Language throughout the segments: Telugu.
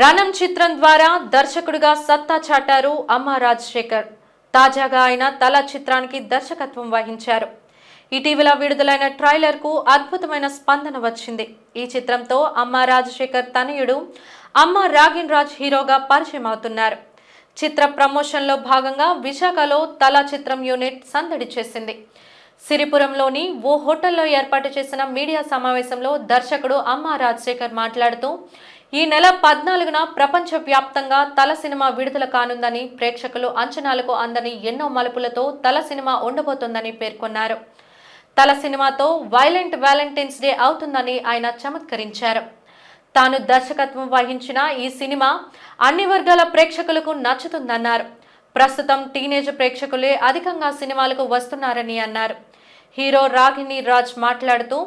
రణం చిత్రం ద్వారా దర్శకుడిగా సత్తా చాటారు అమ్మ రాజశేఖర్. తాజాగా ఆయన తల చిత్రానికి దర్శకత్వం వహించారు. ఇటీవల విడుదలైన ట్రైలర్కు అద్భుతమైన స్పందన వచ్చింది. ఈ చిత్రంతో అమ్మ రాజశేఖర్ తనయుడు అమ్మ రాగిన్ రాజ్ హీరోగా పరిచయం అవుతున్నారు. చిత్ర ప్రమోషన్లో భాగంగా విశాఖలో తల చిత్రం యూనిట్ సందడి చేసింది. సిరిపురంలోని ఓ హోటల్లో ఏర్పాటు చేసిన మీడియా సమావేశంలో దర్శకుడు అమ్మ రాజశేఖర్ మాట్లాడుతూ ఈ నెల పద్నాలుగున ప్రపంచ వ్యాప్తంగా తల సినిమా విడుదల కానుందని ప్రేక్షకులు అంచనాలకు అందని ఎన్నో మలుపులతో తల సినిమా ఉండబోతోందని పేర్కొన్నారు. తల సినిమాతో వైలెంట్ వ్యాలంటైన్స్ డే అవుతుందని ఆయన చమత్కరించారు. తాను దర్శకత్వం వహించిన ఈ సినిమా అన్ని వర్గాల ప్రేక్షకులకు నచ్చుతుందన్నారు. ప్రస్తుతం టీనేజ్ ప్రేక్షకులే అధికంగా సినిమాలకు వస్తున్నారని అన్నారు. హీరో రాగిణి రాజ్ మాట్లాడుతూ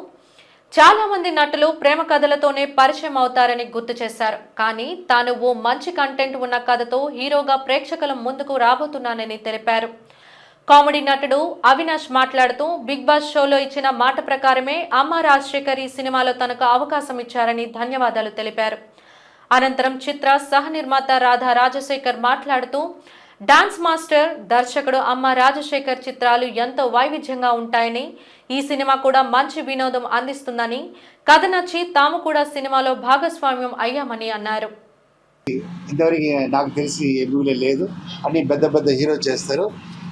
చాలా మంది నటులు ప్రేమ కథలతోనే పరిచయం అవుతారని గుర్తు చేశారు. కానీ తాను ఓ మంచి కంటెంట్ ఉన్న కథతో హీరోగా ప్రేక్షకుల ముందుకు రాబోతున్నానని తెలిపారు. కామెడీ నటుడు అవినాష్ మాట్లాడుతూ బిగ్ బాస్ షోలో ఇచ్చిన మాట ప్రకారమే అమ్మ రాజశేఖర్ ఈ సినిమాలో తనకు అవకాశం ఇచ్చారని ధన్యవాదాలు తెలిపారు. అనంతరం చిత్ర సహ నిర్మాత రాధా రాజశేఖర్ మాట్లాడుతూ డాన్స్ మాస్టర్ దర్శకుడు అమ్మ రాజశేఖర్ చిత్రాలు ఎంతో వైవిధ్యంగా ఉంటాయని ఈ సినిమా కూడా మంచి వినోదం అందిస్తుందని కథ నచ్చి తాము కూడా సినిమాలో భాగస్వామ్యం అయ్యామని అన్నారు. ఇంతవరకు నాకు తెలిసి మూవీలో లేదు. అన్ని పెద్ద పెద్ద హీరో చేస్తారు.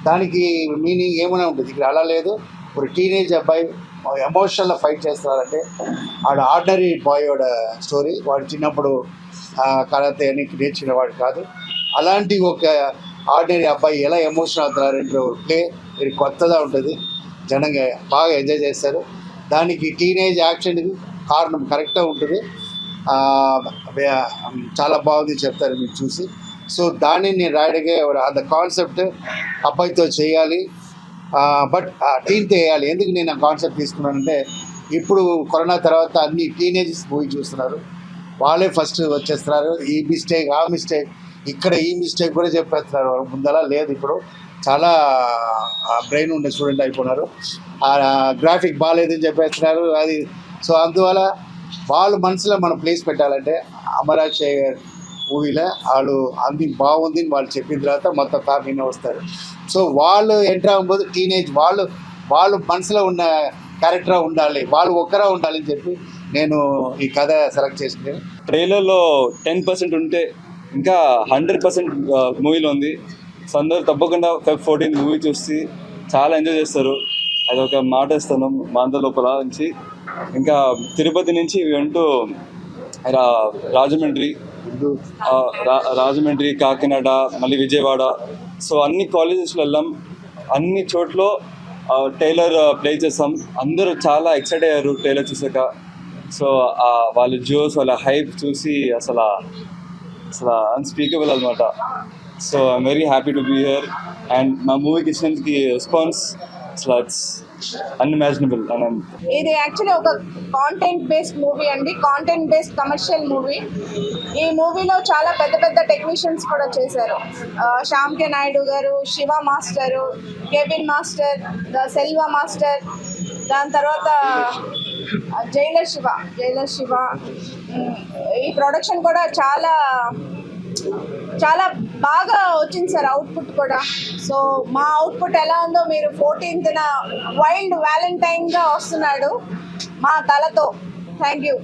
దానికి మీనింగ్ ఏమైనా ఉంటుంది? ఇక్కడ అలా లేదు. ఒక టీనేజ్ అబ్బాయి ఎమోషనల్ ఫైట్ చేస్తున్నారంటే ఆడ ఆర్డినరీ బాయ్ వాడ స్టోరీ వాడు చిన్నప్పుడు కరాతే అని వాడు కాదు. అలాంటి ఒక ఆర్డినరీ అబ్బాయి ఎలా ఎమోషన్ అవుతున్నారంటే ప్లే ఇది కొత్తగా ఉంటుంది. జనంగా బాగా ఎంజాయ్ చేస్తారు. దానికి టీనేజ్ యాక్షన్కి కారణం కరెక్ట్గా ఉంటుంది. చాలా బాగుంది చెప్తారు మీరు చూసి. సో దాన్ని నేను రాయడగా అంత కాన్సెప్ట్ అబ్బాయితో చేయాలి. బట్ టీన్తో వేయాలి ఎందుకు నేను ఆ కాన్సెప్ట్ తీసుకున్నానంటే ఇప్పుడు కరోనా తర్వాత అన్ని టీనేజెస్ మూవీ చూస్తున్నారు. వాళ్ళే ఫస్ట్ వచ్చేస్తున్నారు. ఈ మిస్టేక్ ఆ మిస్టేక్ ఇక్కడ ఈ మిస్టేక్ కూడా చెప్పేస్తున్నారు. ముందలా లేదు ఇప్పుడు. చాలా బ్రెయిన్ ఉండే స్టూడెంట్ అయిపోయినారు. గ్రాఫిక్ బాగాలేదని చెప్పేస్తున్నారు. అది సో అందువల్ల వాళ్ళు మనసులో మనం ప్లేస్ పెట్టాలంటే అమరాజ్ గారు మూవీలో వాళ్ళు అంది బాగుంది అని వాళ్ళు చెప్పిన తర్వాత మొత్తం కాపీనే వస్తారు. సో వాళ్ళు ఎంటర్ అవ్వబోదు టీనేజ్ వాళ్ళు వాళ్ళు మనసులో ఉన్న క్యారెక్టర్ ఉండాలి. వాళ్ళు ఒక్కరా ఉండాలని చెప్పి నేను ఈ కథ సెలెక్ట్ చేసుకున్నాను. ట్రైలర్లో టెన్ పర్సెంట్ ఉంటే ఇంకా హండ్రెడ్ పర్సెంట్ మూవీలో ఉంది. సో అందరూ తప్పకుండా ఫెబ్ ఫోర్టీన్ మూవీ చూసి చాలా ఎంజాయ్ చేస్తారు. అది ఒక మాట ఇస్తాను మా లోపల నుంచి. ఇంకా తిరుపతి నుంచి వెంటూ రా రాజమండ్రి. రా రాజమండ్రి కాకినాడ మళ్ళీ విజయవాడ. సో అన్ని కాలేజెస్లో వెళ్ళాం. అన్ని చోట్ల టైలర్ ప్లే చేస్తాం అందరూ చాలా ఎక్సైట్ అయ్యారు టైలర్ చూసాక. సో వాళ్ళ జోస్ వాళ్ళ హైప్ చూసి అసలు అసలు అన్స్పీకబుల్ అనమాట so I'm very happy to be here and మా మూవీకి ఇచ్చినందుకు రెస్పాన్స్ అసలు ఇట్స్ అన్ఇమాజినబుల్ అని ఇది యాక్చువల్లీ ఒక కాంటెంట్ బేస్డ్ మూవీ అండి. కాంటెంట్ బేస్డ్ కమర్షియల్ మూవీ ఈ మూవీలో చాలా పెద్ద పెద్ద టెక్నీషియన్స్ కూడా చేశారు. ఆ, శ్యామ్ కే నాయుడు గారు శివ మాస్టరు కేబిన్ మాస్టర్ ద సెల్వ మాస్టర్ దాని తర్వాత జైలర్ శివ జైలర్ శివ. ఈ ప్రొడక్షన్ కూడా చాలా చాలా బాగా వచ్చింది సార్ అవుట్పుట్ కూడా. సో మా అవుట్పుట్ ఎలా ఉందో మీరు ఫోర్టీన్త్న వైల్డ్ వ్యాలంటైన్గా వస్తున్నాడు మా తలతో. Thank you